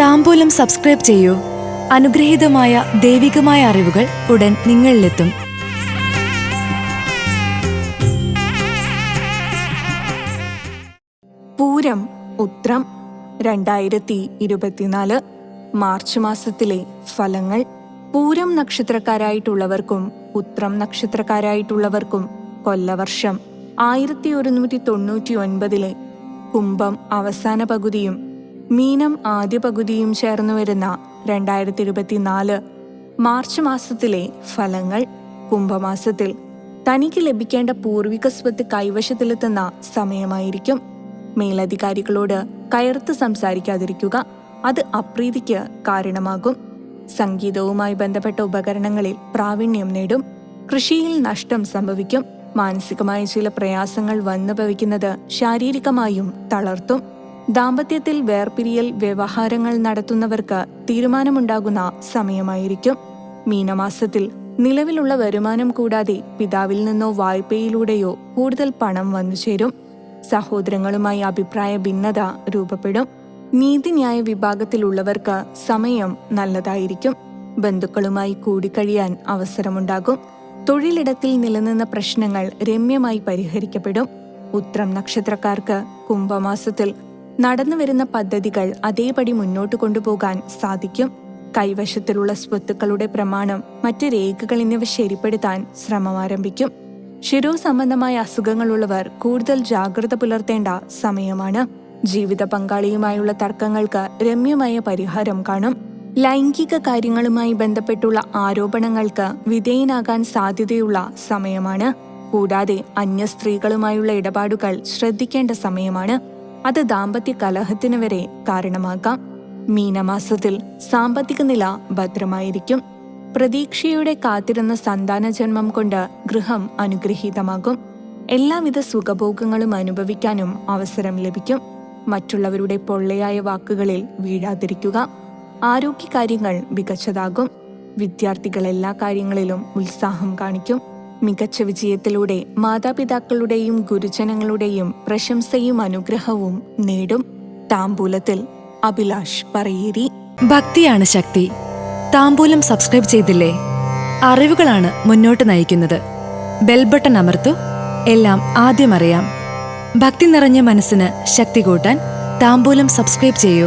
താമ്പൂലം subscribe ചെയ്യൂ. അനുഗ്രഹീതമായ ദൈവികമായ അറിവുകൾ ഉടൻ നിങ്ങളിലെത്തും. പൂരം ഉത്രം രണ്ടായിരത്തി ഇരുപത്തിനാല് മാർച്ച് മാസത്തിലെ ഫലങ്ങൾ. പൂരം നക്ഷത്രക്കാരായിട്ടുള്ളവർക്കും ഉത്രം നക്ഷത്രക്കാരായിട്ടുള്ളവർക്കും കൊല്ലവർഷം ആയിരത്തി ഒരുന്നൂറ്റി തൊണ്ണൂറ്റി ഒൻപതിലെ കുംഭം അവസാന പകുതിയും മീനം ആദ്യ പകുതിയും ചേർന്നു വരുന്ന രണ്ടായിരത്തി ഇരുപത്തിനാല് മാർച്ച് മാസത്തിലെ ഫലങ്ങൾ കുംഭമാസത്തിൽ തനിക്ക് ലഭിക്കേണ്ട പൂർവിക സ്വത്ത് കൈവശത്തിലെത്തുന്ന സമയമായിരിക്കും. മേലധികാരികളോട് കയർത്ത് സംസാരിക്കാതിരിക്കുക അത് അപ്രീതിക്ക് കാരണമാകും. സംഗീതവുമായി ബന്ധപ്പെട്ട ഉപകരണങ്ങളിൽ പ്രാവീണ്യം നേടും. കൃഷിയിൽ നഷ്ടം സംഭവിക്കും. മാനസികമായ ചില പ്രയാസങ്ങൾ വന്നു ഭവിക്കുന്നത് ശാരീരികമായും തളർത്തും. ദാമ്പത്യത്തിൽ വേർപിരിയൽ വ്യവഹാരങ്ങൾ നടത്തുന്നവർക്ക് തീരുമാനമുണ്ടാകുന്ന സമയമായിരിക്കും. മീനമാസത്തിൽ നിലവിലുള്ള വരുമാനം കൂടാതെ പിതാവിൽ നിന്നോ വായ്പയിലൂടെയോ കൂടുതൽ പണം വന്നു ചേരും. സഹോദരങ്ങളുമായി അഭിപ്രായ ഭിന്നത രൂപപ്പെടും. നീതിന്യായ വിഭാഗത്തിലുള്ളവർക്ക് സമയം നല്ലതായിരിക്കും. ബന്ധുക്കളുമായി കൂടിക്കഴിയാൻ അവസരമുണ്ടാകും. തൊഴിലിടത്തിൽ നിലനിന്ന പ്രശ്നങ്ങൾ രമ്യമായി പരിഹരിക്കപ്പെടും. ഉത്രം നക്ഷത്രക്കാർക്ക് കുംഭമാസത്തിൽ നടന്നുവരുന്ന പദ്ധതികൾ അതേപടി മുന്നോട്ട് കൊണ്ടുപോകാൻ സാധിക്കും. കൈവശത്തിലുള്ള സ്വത്തുക്കളുടെ പ്രമാണം മറ്റ് രേഖകൾ എന്നിവ ശരിപ്പെടുത്താൻ ശ്രമം ആരംഭിക്കും ശിരോ സംബന്ധമായ അസുഖങ്ങളുള്ളവർ കൂടുതൽ ജാഗ്രത പുലർത്തേണ്ട സമയമാണ്. ജീവിത പങ്കാളിയുമായുള്ള തർക്കങ്ങൾക്ക് രമ്യമായ പരിഹാരം കാണും. ലൈംഗിക കാര്യങ്ങളുമായി ബന്ധപ്പെട്ടുള്ള ആരോപണങ്ങൾക്ക് വിധേയനാകാൻ സാധ്യതയുള്ള സമയമാണ്. കൂടാതെ അന്യ സ്ത്രീകളുമായുള്ള ഇടപാടുകൾ ശ്രദ്ധിക്കേണ്ട സമയമാണ്. അത് ദാമ്പത്യ കലഹത്തിന് വരെ കാരണമാകാം. മീനമാസത്തിൽ സാമ്പത്തിക നില ഭദ്രമായിരിക്കും. പ്രതീക്ഷയോടെ കാത്തിരുന്ന സന്താന ജന്മം കൊണ്ട് ഗൃഹം അനുഗ്രഹീതമാകും. എല്ലാവിധ സുഖഭോഗങ്ങളും അനുഭവിക്കാനും അവസരം ലഭിക്കും. മറ്റുള്ളവരുടെ പൊള്ളയായ വാക്കുകളിൽ വീഴാതിരിക്കുക. ആരോഗ്യകാര്യങ്ങൾ മികച്ചതാകും. വിദ്യാർത്ഥികൾ എല്ലാ കാര്യങ്ങളിലും ഉത്സാഹം കാണിക്കും. മികച്ച വിജയത്തിലൂടെ മാതാപിതാക്കളുടെയും ഗുരുജനങ്ങളുടെയും പ്രശംസയും അനുഗ്രഹവും നേടും. താമ്പൂലത്തിൽ അഭിലാഷ് പറയേരി. ഭക്തിയാണ് ശക്തി. താമ്പൂലം സബ്സ്ക്രൈബ് ചെയ്തില്ലേ? അറിവുകളാണ് മുന്നോട്ട് നയിക്കുന്നത്. ബെൽബട്ടൺ അമർത്തു. എല്ലാം ആദ്യം അറിയാം. ഭക്തി നിറഞ്ഞ മനസ്സിന് ശക്തി കൂട്ടാൻ താമ്പൂലം സബ്സ്ക്രൈബ് ചെയ്യൂ.